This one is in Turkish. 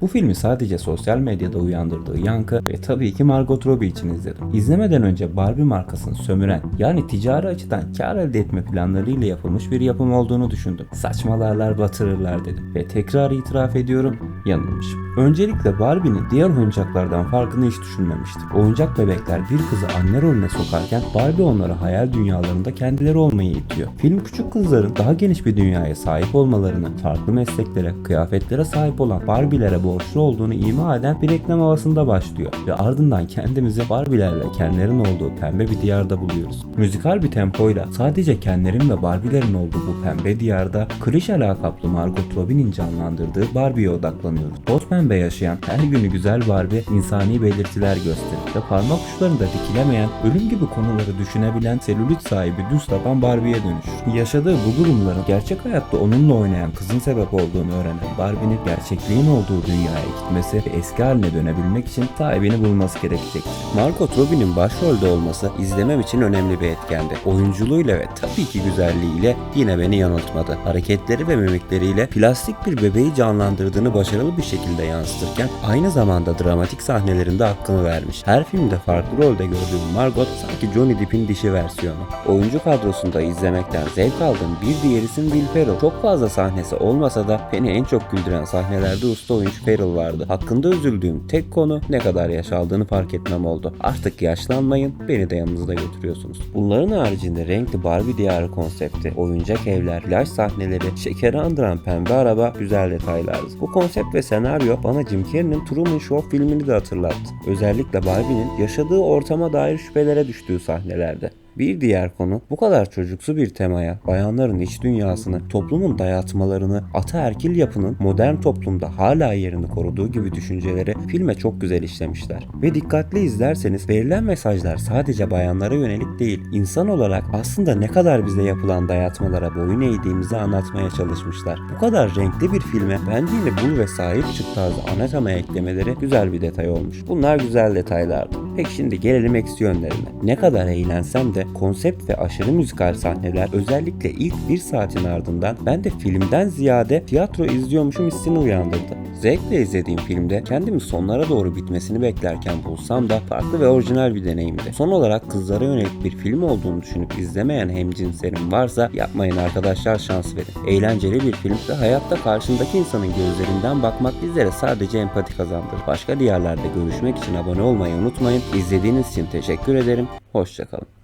Bu filmi sadece sosyal medyada uyandırdığı yankı ve tabii ki Margot Robbie için izledim. İzlemeden önce Barbie markasını sömüren yani ticari açıdan kar elde etme planlarıyla yapılmış bir yapım olduğunu düşündüm. Saçmalarlar batırırlar dedim ve tekrar itiraf ediyorum yanılmışım. Öncelikle Barbie'nin diğer oyuncaklardan farkını hiç düşünmemiştim. Oyuncak bebekler bir kızı anne rolüne sokarken Barbie onları hayal dünyalarında kendileri olmayı itiyor. Film küçük kızların daha geniş bir dünyaya sahip olmalarını, farklı mesleklere, kıyafetlere sahip olan Barbie'lere borçlu olduğunu ima eden bir reklam havasında başlıyor ve ardından kendimizi Barbie'lerle kendilerinin olduğu pembe bir diyarda buluyoruz. Müzikal bir tempoyla sadece kendilerin ve Barbie'lerin olduğu bu pembe diyarda klişe lakaplı Margot Robbie'nin canlandırdığı Barbie'ye odaklanıyoruz. Toz pembe yaşayan her günü güzel Barbie insani belirtiler gösterir ve parmak uçlarında dikilemeyen ölüm gibi konuları düşünebilen selülit sahibi düz taban Barbie'ye dönüşür. Yaşadığı bu durumların gerçek hayatta onunla oynayan kızın sebep olduğunu öğrenen Barbie'nin gerçekliğin olduğu dünyaya gitmesi ve eski haline dönebilmek için sahibini bulması gerekecektir. Margot Robbie'nin başrolde olması izlemem için önemli bir etkendi. Oyunculuğuyla ve tabii ki güzelliğiyle yine beni yanıltmadı. Hareketleri ve mimikleriyle plastik bir bebeği canlandırdığını başarılı bir şekilde yansıtırken aynı zamanda dramatik sahnelerinde hakkını vermiş. Her filmde farklı rolde gördüğüm Margot sanki Johnny Depp'in dişi versiyonu. Oyuncu kadrosunda izlemekten zevk aldığım bir diğer isim Will Ferrell. Çok fazla sahnesi olmasa da beni en çok güldüren sahnelerde usta oyuncu Ferrell vardı. Hakkında üzüldüğüm tek konu ne kadar yaş aldığını fark etmem oldu. Artık yaşlanmayın, beni de yanınızda götürüyorsunuz. Bunların haricinde renkli Barbie diyarı konsepti, oyuncak evler, plaj sahneleri, şekeri andıran pembe araba güzel detaylardı. Bu konsept ve senaryo bana Jim Carrey'nin Truman Show filmini de hatırlattı. Özellikle Barbie'nin yaşadığı ortama dair şüphelere düştüğü sahnelerde. Bir diğer konu bu kadar çocuksu bir temaya, bayanların iç dünyasını, toplumun dayatmalarını, ataerkil yapının modern toplumda hala yerini koruduğu gibi düşünceleri filme çok güzel işlemişler. Ve dikkatli izlerseniz verilen mesajlar sadece bayanlara yönelik değil, insan olarak aslında ne kadar bize yapılan dayatmalara boyun eğdiğimizi anlatmaya çalışmışlar. Bu kadar renkli bir filme benliğini bul ve sahip çık tarzı ana tema eklemeleri güzel bir detay olmuş. Bunlar güzel detaylardı. Peki şimdi gelelim eksi yönlerine. Ne kadar eğlensem de konsept ve aşırı müzikal sahneler özellikle ilk bir saatin ardından ben de filmden ziyade tiyatro izliyormuşum hissini uyandırdı. Zevkle izlediğim filmde kendimi sonlara doğru bitmesini beklerken bulsam da farklı ve orijinal bir deneyimdi. Son olarak kızlara yönelik bir film olduğunu düşünüp izlemeyen hemcinslerim varsa yapmayın arkadaşlar şans verin. Eğlenceli bir film ve hayatta karşındaki insanın gözlerinden bakmak bizlere sadece empati kazandırır. Başka diyarlarda görüşmek için abone olmayı unutmayın. İzlediğiniz için teşekkür ederim. Hoşçakalın.